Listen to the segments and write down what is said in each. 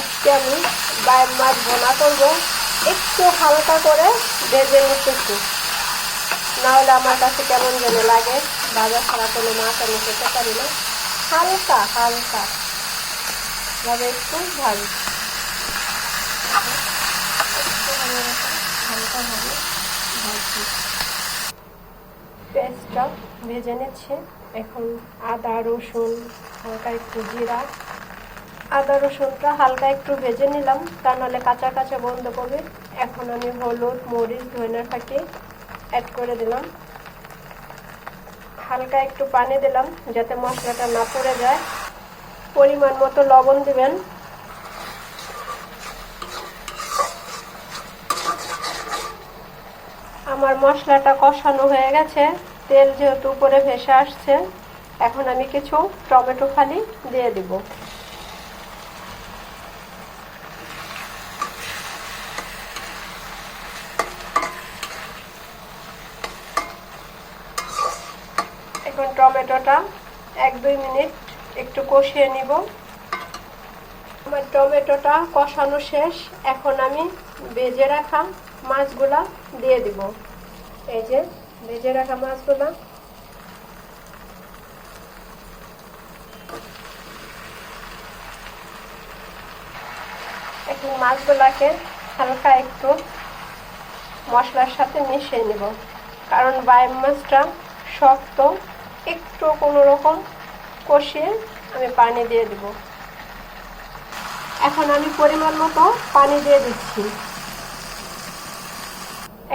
আজকে আমি বাইম মাছ বোনা করব। একটু হালকা করে ভেজে নিতেছি। নাহলে আমার কাছে কেমন যেন লাগে। বাজার ছাড়া কোনো মাছ আমি খেতে পারি না। হালকা হালকা। ভাবে একটু একটু হালকাভাবে পেঁয়াজটা ভেজে নিচ্ছে। এখন আদা, রসুন, হালকা একটু জিরা। আদা রসুনটা হালকা একটু ভেজে নিলাম। তা নাহলে কাঁচা কাঁচা বন্ধ করবে এখন আমি হলুদ, মরিচ, ধনিয়া ফাঁকি অ্যাড করে দিলাম। হালকা একটু পানি দিলাম যাতে মশলাটা না পড়ে যায়। পরিমাণ মতো লবণ দিবেন। আমার মশলাটা কষানো হয়ে গেছে। তেল যেহেতু উপরে ভেসে আসছে, এখন আমি কিছু টমেটো ফালি দিয়ে দিব। এখন টমেটোটা এক দুই মিনিট একটু কষিয়ে নিব। আমার টমেটোটা কষানো শেষ। এখন আমি বেজে রাখা মাছগুলা দিয়ে দিব। এই যে ভেজে রাখা মাছগুলা। এখন মাছগুলাকে হালকা একটু মশলার সাথে মিশিয়ে নেব। কারণ বাইম মাছটা শক্ত একটু কোনো রকম কষিয়ে আমি পানি দিয়ে দিব। এখন আমি পরিমাণ মতো পানি দিয়ে দিচ্ছি।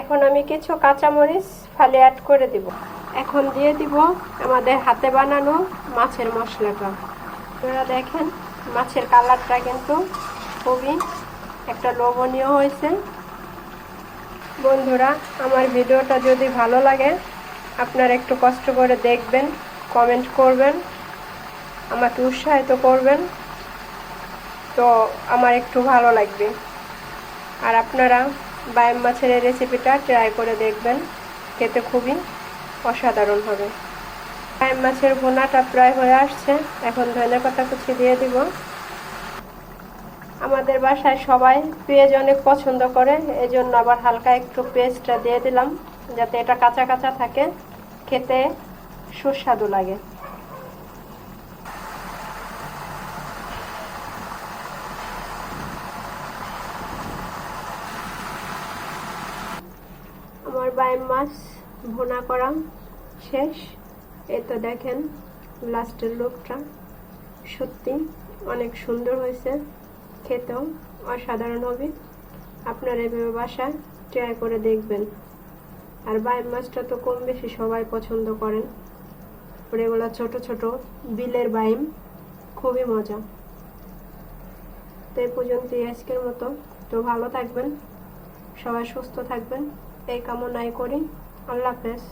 এখন আমি কিছু কাঁচামরিচ ফালে অ্যাড করে দিব। এখন দিয়ে দিব আমাদের হাতে বানানো মাছের মশলাটা। আপনারা দেখেন, মাছের কালারটা কিন্তু খুবই একটা লোভনীয় হয়েছে। বন্ধুরা, আমার ভিডিওটা যদি ভালো লাগে আপনারা একটু কষ্ট করে দেখবেন কমেন্ট করবেন, আমাকে উৎসাহিত করবেন। তো আমার একটু ভালো লাগবে। আর আপনারা বায়াম মাছের রেসিপিটা ট্রাই করে দেখবেন, খেতে খুবই অসাধারণ হবে। বায়াম মাছের ভোনাটা প্রায় হয়ে আসছে, এখন ধনে পাতা কুচি দিয়ে দিব। আমাদের বাসায় সবাই পেঁয়াজ অনেক পছন্দ করে, এজন্য আবার হালকা একটু পেস্টটা দিয়ে দিলাম। যাতে এটা কাঁচা কাঁচা থাকে, খেতে সুস্বাদু লাগে। আমার বাইম মাছ ভুনা করা শেষ। এই তো দেখেন, লাস্টের লোকটা। সত্যি অনেক সুন্দর হয়েছে, খেতেও অসাধারণ হবে। আপনারা এভাবে বাসায় ট্রাই করে দেখবেন। আর বাইম মাছটা তো কম বেশি সবাই পছন্দ করেন। এগুলো ছোট ছোট বিলের বাইম, খুবই মজা। তো এই পর্যন্তই আজকের মতো। তো ভালো থাকবেন, সবাই সুস্থ থাকবেন। এই কামনাই করি। আল্লাহ হাফেজ।